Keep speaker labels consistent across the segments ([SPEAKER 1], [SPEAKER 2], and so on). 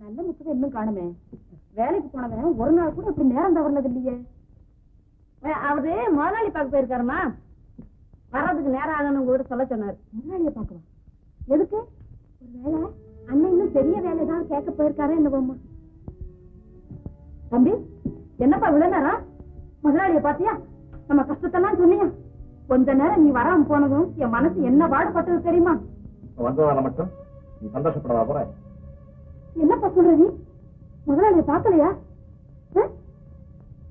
[SPEAKER 1] நல்ல முத்துக்கு இன்னும் காணுமே. வேலைக்கு போனவன் ஒரு நாள் கூட இப்படி நேரம் தவறினது இல்லையே. அவரு முதலாளி பார்க்க போயிருக்காருமா? வர்றதுக்கு நேரம் ஆகணும் கூட சொல்ல சொன்னார். முதலாளியை பார்க்கலாம் எதுக்கு? ஒரு வேலை அண்ணன் இன்னும் பெரிய வேலை தான் கேட்க போயிருக்காரு என்னவோம்மா? தம்பி என்னப்பா இவ்வளவு முதலாளியை முதலாளிய பாத்தியா நம்ம கஷ்டத்தெல்லாம் சொன்னியா? கொஞ்ச நேரம் நீ வராம போனதும் என் மனசு என்ன பாடுபட்டது தெரியுமா?
[SPEAKER 2] வந்ததால மட்டும் நீ சந்தோஷப்படாத போற?
[SPEAKER 1] என்னப்பா சொல்ற நீ முதலாளிய பாக்கலையா?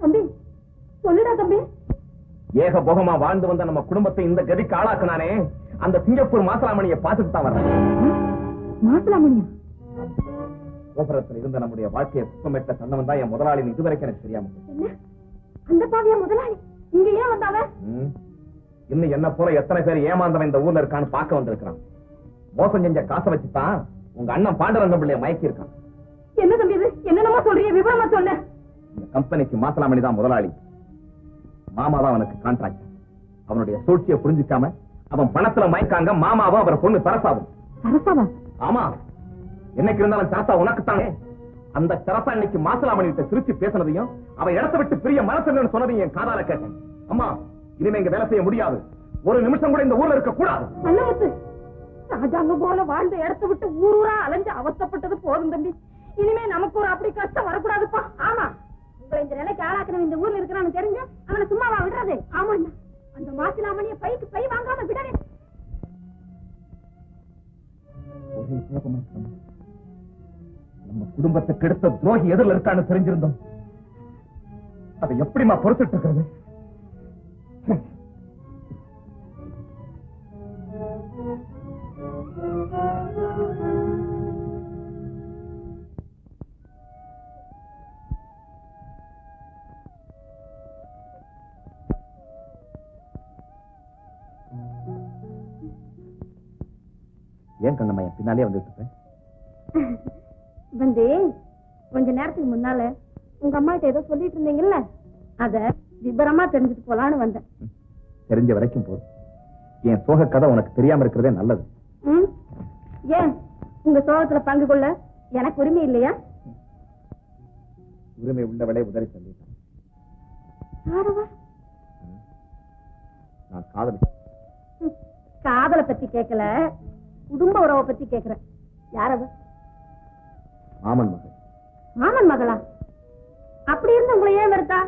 [SPEAKER 1] தம்பி சொல்லுடா தம்பி.
[SPEAKER 2] ஏக போகமா வாழ்ந்து வந்த நம்ம குடும்பத்தை இந்த கதிக்கு ஆளாக்குனானே அந்த சிங்கப்பூர் மாசலாமணியை பார்த்துட்டு தான் வர்றேன்.
[SPEAKER 1] மாசலாமணியா?
[SPEAKER 2] கோபுரத்தில் இருந்த நம்முடைய வாழ்க்கையை சுத்தமிட்ட தன்னவன் தான் என் முதலாளி இதுவரைக்கும் எனக்கு தெரியாம
[SPEAKER 1] அந்த பாவியா முதலாளி? இங்க ஏன் வந்தாவ?
[SPEAKER 2] ம். இன்னும் என்ன போல எத்தனை பேர் ஏமாந்தவன் இந்த ஊர்ல இருக்கான்னு பார்க்க வந்திருக்கான் மோசம் செஞ்ச காசை வச்சுதான் உங்க அண்ணன் பாண்டரங்க பிள்ளைய மயக்கி இருக்கான்
[SPEAKER 1] என்ன தம்பி இது? என்னென்னமோ சொல்றீங்க விவரமா சொல்லு
[SPEAKER 2] இந்த கம்பெனிக்கு மாசலாமணி தான் முதலாளி. மாமா தான் அவனுக்கு கான்ட்ராக்ட் அவனுடைய சூழ்ச்சியை புரிஞ்சுக்காம அவன் பணத்துல மயக்காங்க மாமாவும் அவரை பொண்ணு தரசாவும்
[SPEAKER 1] சரசாவா?
[SPEAKER 2] ஆமா. என்னைக்கு இருந்தாலும் தாத்தா உனக்குத்தானே? அந்த தரப்பா இன்னைக்கு மாசலாமணி கிட்ட சிரிச்சு பேசினதையும் அவன் இடத்தை விட்டு பிரிய மனசு சொன்னதையும் என் காதால கேட்டேன். அம்மா இனிமே இங்க வேலை செய்ய முடியாது. ஒரு நிமிஷம் கூட இந்த ஊர்ல இருக்க கூடாது
[SPEAKER 1] ராஜாங்க போல வாழ்ந்த இடத்த விட்டு ஊர் ஊரா அலைஞ்சு அவசப்பட்டது போதும் தம்பி. இனிமே நமக்கு ஒரு அப்படி கஷ்டம் வரக்கூடாதுப்பா. ஆமா. உங்களை இந்த நிலைக்கு ஆளாக்குறவன் இந்த ஊர்ல இருக்கிறான்னு தெரிஞ்சு அவனை சும்மாவா விடுறது? ஆமா அந்த மாசிலாமணிய பைக்கு பை வாங்காம விடவே.
[SPEAKER 2] நம்ம குடும்பத்தை கெடுத்த துரோகி எதிரில் இருக்கான்னு தெரிஞ்சிருந்தோம். அதை எப்படிமா பொறுத்துட்டு இருக்கிறது? ஏன் கண்ணம்மா என் பின்னாலே வந்துட்டு இருப்பேன்
[SPEAKER 1] வந்து கொஞ்ச நேரத்துக்கு முன்னால உங்க அம்மா கிட்ட ஏதோ சொல்லிட்டு இருந்தீங்கல்ல? அத விபரமா தெரிஞ்சுட்டு போலான்னு வந்தேன்.
[SPEAKER 2] தெரிஞ்ச வரைக்கும் போதும். என் சோக கதை உனக்கு தெரியாம இருக்கிறதே நல்லது?
[SPEAKER 1] ஏன் உங்க சோகத்துல பங்கு கொள்ள எனக்கு உரிமை இல்லையா?
[SPEAKER 2] உரிமை உள்ளவளே உதறி சொல்லிட்டான்? நான் காதலை
[SPEAKER 1] பத்தி கேட்கல குடும்ப உறவை பத்தி கேக்குறேன். யாரவ
[SPEAKER 2] மாமன் மகள்.
[SPEAKER 1] மாமன் மகளா? அப்படி இருந்து உங்களை ஏன் வெறுத்தா?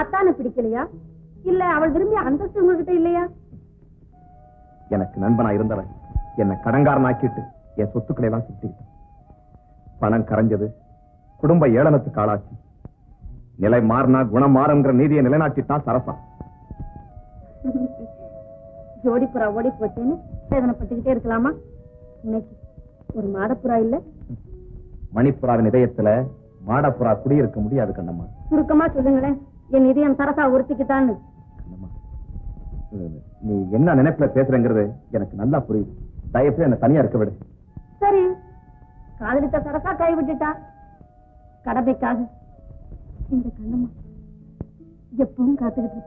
[SPEAKER 1] அத்தானு பிடிக்கலையா? இல்ல அவள் விரும்பிய அந்தஸ்து உங்ககிட்ட இல்லையா?
[SPEAKER 2] எனக்கு நண்பனா இருந்தவன் என்னை கடங்காரனாக்கிட்டு என் சொத்துக்களை எல்லாம் சுத்திக்கிட்டான் பணம் கரைஞ்சது குடும்ப ஏளனத்துக்கு ஆளாச்சு. நிலை மாறினா குணம் மாறுங்கிற நீதியை நிலைநாட்டிட்டான் சரசா.
[SPEAKER 1] ஜோடிப்புறா ஓடி போச்சேன்னு? வேதனைப்பட்டுக்கிட்டே இருக்கலாமா? இன்னைக்கு ஒரு மாடப்புறா இல்ல?
[SPEAKER 2] மணிப்புறாவின் இதயத்துல மாடப்புறா குடியிருக்க முடியாது கண்ணம்மா.
[SPEAKER 1] சுருக்கமா சொல்லுங்களேன். என் இதயம் சரசா உறுத்திக்கிட்டான்னு.
[SPEAKER 2] நீ என்ன நினைப்புல பேசுறேங்கிறது எனக்கு நல்லா புரியுது. தயவுசெய்து என்ன தனியா இருக்க விடு.
[SPEAKER 1] சரி. காதலித்த சரசா கை விட்டுட்டா? கடமைக்காக. இந்த கண்ணம்மா எப்பவும் காத்துக்கிட்டு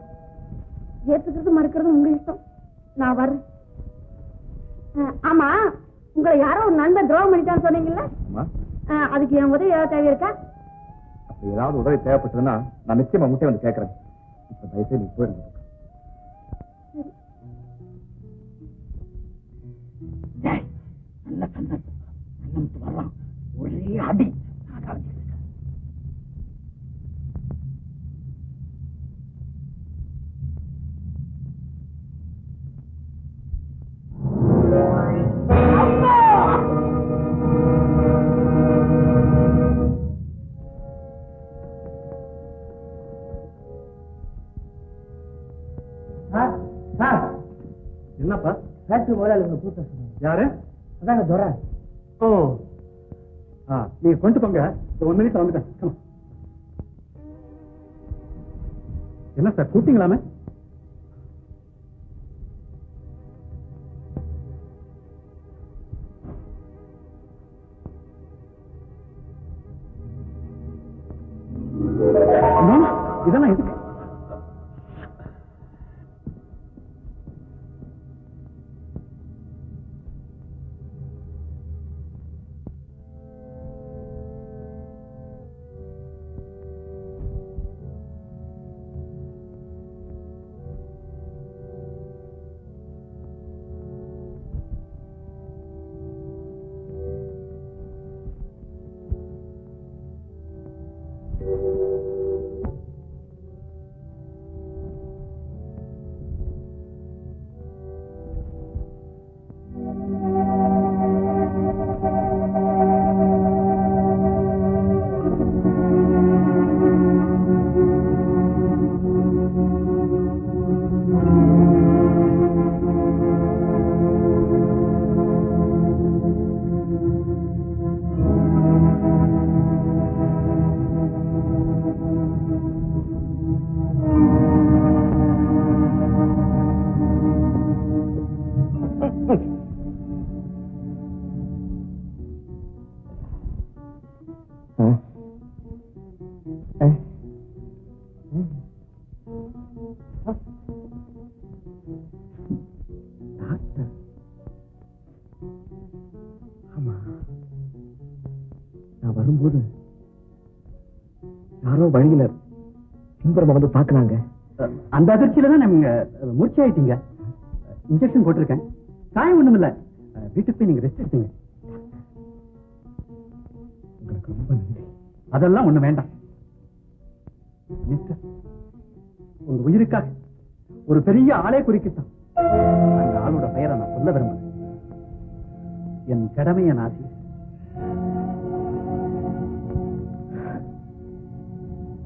[SPEAKER 1] ஏத்துக்கிறது மறுக்கிறது உங்க இஷ்டம். நான் வர்றேன். ஆமா. உங்களை யாரோ ஒரு நண்பன் துரோகம் பண்ணிட்டான்னு சொன்னீங்கல்ல? அதுக்கு என் உதவி ஏதாவது தேவை இருக்கா
[SPEAKER 2] ஏதாவது உதவி தேவைப்பட்டதுன்னா நான் நிச்சயமா முட்டை வந்து கேட்கறேன் இப்ப தயவுசெய்து நீ போயிடுங்க
[SPEAKER 3] நல்ல சந்தர்ப்பம் நல்ல வர்றான்
[SPEAKER 2] என்னப்பா?
[SPEAKER 3] ஃபேக்டரி முதலாளி கூட்டம்
[SPEAKER 2] யாரு?
[SPEAKER 3] அதாங்க துரை
[SPEAKER 2] ஓ. ஆ நீங்க கொண்டு போங்க. ஒன் மினிட் வந்துட்டேன். என்ன சார் கூப்பிட்டீங்களாமே? இதெல்லாம் எதுக்கு? Eh? நான் வரும்போது யாரோ வழியில பின்புறமா வந்து தாக்குனாங்க
[SPEAKER 3] அந்த அதிர்ச்சியில தான் நீங்க மூர்ச்சி ஆயிட்டீங்க. இன்ஜெக்ஷன் போட்டிருக்கேன். காயம் ஒண்ணும் இல்ல வீட்டுக்கு போய் நீங்க ரெஸ்ட் எடுத்தீங்க.
[SPEAKER 2] எனக்கு ரொம்ப நன்றி.
[SPEAKER 3] அதெல்லாம் ஒண்ணு வேண்டாம். மிஸ்டர் உங்க உயிருக்காக ஒரு பெரிய ஆளே குறிக்கத்தான் அந்த ஆளோட பெயரை நான் சொல்ல விரும்புறேன் என் கடமையை நான்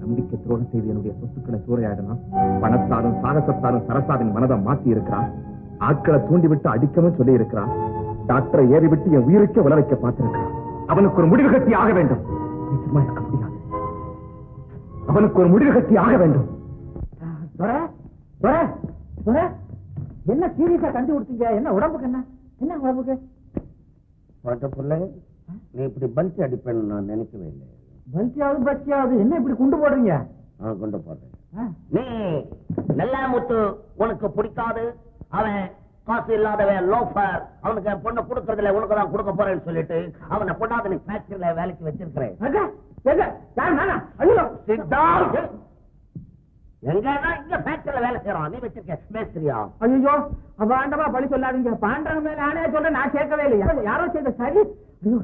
[SPEAKER 2] நம்பிக்கை துரோகம் செய்து என்னுடைய சொத்துக்களை சூறையாடலாம் பணத்தாலும் சாகசத்தாலும் சரசாவின் மனதை மாத்தி இருக்கிறான். ஆட்களை தூண்டிவிட்டு அடிக்கவும் சொல்லி இருக்கிறான் டாக்டரை ஏறிவிட்டு என் உயிருக்கே உல வைக்க பார்த்திருக்கிறான். அவனுக்கு ஒரு முடிவு கட்டி ஆக வேண்டும். நீ சும்மா இருக்க முடியாது. அவனுக்கு ஒரு முடிவு கட்டி ஆக வேண்டும்.
[SPEAKER 3] என்ன சீரியஸா கண்டு கொடுத்தீங்க? என்ன உடம்புக்கு என்ன? என்ன உடம்புக்கு?
[SPEAKER 4] பிள்ளை நீ இப்படி பல்ட்டி அடிப்பேன்னு நான் நினைக்கவே இல்லை.
[SPEAKER 3] பல்ட்டியாவது பல்ட்டியாவது என்ன இப்படி குண்டு போடுறீங்க?
[SPEAKER 4] நான் கொண்டு போட்டேன்
[SPEAKER 3] ஆ?
[SPEAKER 4] நீ நல்ல முத்து உனக்கு பிடிக்காது. அவன் காசு இல்லாதவன் லோஃபர் அவனுக்கு பொண்ணை கொடுக்கறதுல உனக்கு தான் கொடுக்க போறேன்னு சொல்லிட்டு அவனை பொண்ணாத நீ ஃபேக்டரியில வேலைக்கு வச்சிருக்கிறேன்.
[SPEAKER 3] எங்க? எங்க? யார் நானா? ஐயோ!
[SPEAKER 4] எங்கன்னா இங்க ஃபேக்டரியில வேலை செய்யறான்? நீ வச்சிருக்க மேஸ்திரியா?
[SPEAKER 3] ஐயோ! அபாண்டமா பழி சொல்லாதீங்க. பாண்டவங்க மேல ஆணையா சொல்ல நான் சேர்க்கவே இல்லையா? யாரோ செய்த சரி. ஐயோ!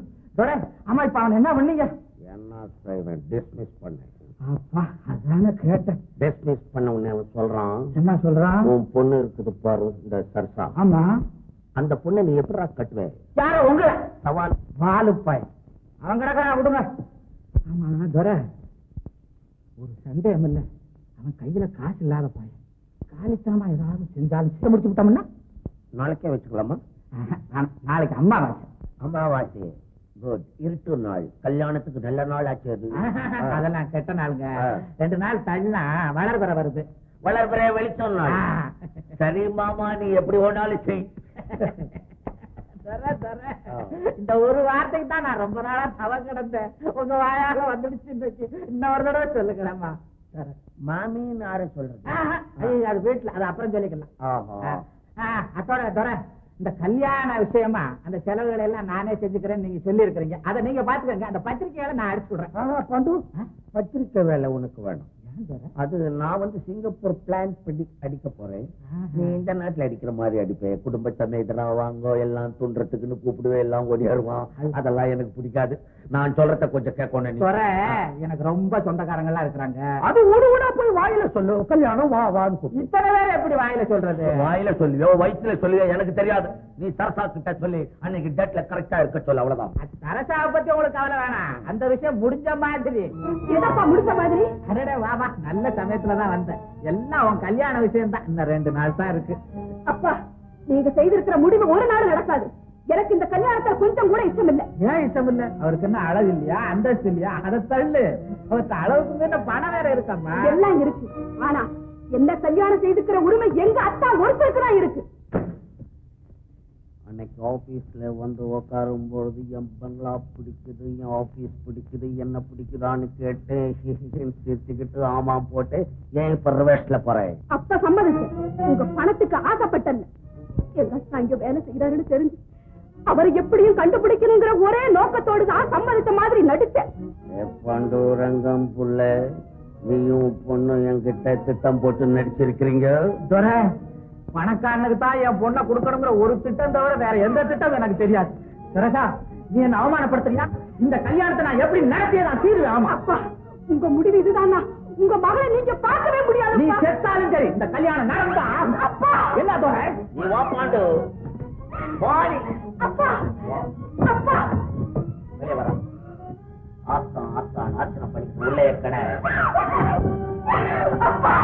[SPEAKER 3] ஆமா இப்ப அவன் என்ன பண்ணீங்க?
[SPEAKER 4] என்ன டிஸ்மிஸ் பண்ணேன்
[SPEAKER 3] அப்பா அதான கேட்டேன்.
[SPEAKER 4] டிஸ்மிஸ் பண்ண உடனே அவன் சொல்றான்
[SPEAKER 3] என்ன சொல்றான்?
[SPEAKER 4] உன் பொண்ணு இருக்குது பாரு இந்த சர்சா.
[SPEAKER 3] ஆமா.
[SPEAKER 4] அந்த பொண்ணை நீ எப்படா கட்டுவே?
[SPEAKER 3] யாரோ உங்களை?
[SPEAKER 4] சவால்.
[SPEAKER 3] வாலுப்பாய் கிடக்கிறான் விடுங்க. ஆமா துரை ஒரு சந்தேகம் இல்ல. அவன் கையில காசு இல்லாத பையன் காலித்தனமா ஏதாவது செஞ்சாலும் செய்ய முடிச்சு விட்டோம்னா?
[SPEAKER 4] நாளைக்கே வச்சுக்கலாமா?
[SPEAKER 3] நாளைக்கு அம்மா வாசம்
[SPEAKER 4] அமாவாசை குட் இருட்டு நாள். கல்யாணத்துக்கு நல்ல நாள் ஆச்சு அது.
[SPEAKER 3] அதெல்லாம் கெட்ட நாளுங்க. ரெண்டு நாள் தள்ளினா வளர்பெற வருது.
[SPEAKER 4] வளர்பிற வெளிச்சம் நாள். சரி மாமா நீ எப்படி ஓடாலும் செய்.
[SPEAKER 3] இந்த ஒரு வார்த்தைக்கு தான் நான் ரொம்ப நாளா தவ கிடந்தேன். உங்க வாயால வந்துடுச்சு இன்னைக்கு. இன்னொரு தடவை சொல்லுங்களேம்மா.
[SPEAKER 4] மாமின்னு யார சொல்றது?
[SPEAKER 3] ஆஹா, ஐயோ, அது வீட்டுல அது அப்புறம் சொல்லிக்கலாம். அத்தோட தோற இந்த கல்யாண விஷயமா அந்த செலவுகளை எல்லாம் நானே செஞ்சுக்கிறேன் நீங்க சொல்லி இருக்கிறீங்க அதை நீங்க பாத்துக்கங்க அந்த பத்திரிகையால நான் அடிச்சு விடுறேன்.
[SPEAKER 4] பண்டு பத்திரிக்கை வேலை உனக்கு வேணும். அது நான் வந்து சிங்கப்பூர் பிளான் பண்ணி அடிக்க போறேன். நீ இந்த நாட்டுல அடிக்கிற மாதிரி அடிப்பேன் குடும்ப சமேதரா வாங்க எல்லாம் துன்றதுக்குன்னு கூப்பிடுவேன் எல்லாம் ஓடியாருவான். அதெல்லாம் எனக்கு பிடிக்காது. நான் சொல்றத கொஞ்சம் கேட்கணும்
[SPEAKER 3] எனக்கு ரொம்ப சொந்தக்காரங்க எல்லாம் இருக்கிறாங்க.
[SPEAKER 4] அது ஊடு ஊடா போய் வாயில சொல்லு. கல்யாணம் வா வான்னு கூப்பிடு.
[SPEAKER 3] இத்தனை பேர் எப்படி வாயில சொல்றது?
[SPEAKER 4] வாயில சொல்லுவியோ வயிற்றுல சொல்லுவியோ எனக்கு தெரியாது. நீ சரசா கிட்ட சொல்லி அன்னைக்கு டேட்ல கரெக்டா இருக்க சொல்லு அவ்வளவுதான்.
[SPEAKER 3] சரசாவை பத்தி உங்களுக்கு கவலை வேணாம். அந்த விஷயம் முடிஞ்ச மாதிரி.
[SPEAKER 1] முடிச்ச மாதிரி?
[SPEAKER 3] வா. வா நல்ல சமயத்துல தான் வந்தேன். எல்லாம் உன் கல்யாண விஷயம் தான் இன்னும் ரெண்டு நாள் தான் இருக்கு.
[SPEAKER 1] அப்பா நீங்க செய்திருக்கிற முடிவு ஒரு நாள் நடக்காது. எனக்கு இந்த கல்யாணத்துல கொஞ்சம் கூட இஷ்டம் இல்ல
[SPEAKER 3] ஏன் இஷ்டம் இல்ல அவருக்கு என்ன அழகு இல்லையா? அந்தஸ்து இல்லையா? அதை தள்ளு. அவருக்கு அளவுக்கு மீறின பணம் வேற இருக்கம்மா.
[SPEAKER 1] எல்லாம் இருக்கு. ஆனா என்ன கல்யாணம் செய்துக்கிற உரிமை எங்க அத்தா ஒருத்தருக்கு தான் இருக்கு.
[SPEAKER 4] ஆபீஸ்ல வந்து உட்காரும் பொழுது என் பங்களா பிடிக்குது என் ஆபீஸ் பிடிக்குது என்ன பிடிக்குதான்னு கேட்டு சிரிச்சுக்கிட்டு ஆமா போட்டு ஏன் இப்ப போறேன்
[SPEAKER 1] அப்ப சம்மதிச்சேன். உங்க பணத்துக்கு ஆசைப்பட்டேன். எங்க வேலை செய்யறாருன்னு தெரிஞ்சு அவரை எப்படியும் கண்டுபிடிக்கணுங்கிற ஒரே நோக்கத்தோடு தான் சம்மதித்த மாதிரி நடிச்சேன்
[SPEAKER 4] பாண்டூரங்கம் புள்ள நீயும் பொண்ணு என்கிட்ட திட்டம் போட்டு நடிச்சிருக்கிறீங்க?
[SPEAKER 3] துரை பணக்காரனுக்கு தான் என் பொண்ண கொடுக்கணுங்கிற ஒரு திட்டம் தவிர வேற எந்த திட்டம் எனக்கு தெரியாது. பிறகா நீ என்ன அவமானப்படுத்துறியா? இந்த கல்யாணத்தை நான் எப்படி நடத்திய நான் தீருவேன் ஆமா.
[SPEAKER 1] அப்பா உங்க முடிவு இதுதானா? உங்க மகளை நீங்க பார்க்கவே முடியாது நீ
[SPEAKER 3] செத்தாலும் சரி இந்த கல்யாணம் நடந்தா அப்பா! என்ன தோற
[SPEAKER 4] நீ வா பாண்டு.
[SPEAKER 1] அப்பா! அப்பா!
[SPEAKER 4] வெளிய வர ஆத்தான் ஆத்தான் ஆத்தான் படிக்க உள்ளே கடை அப்பா!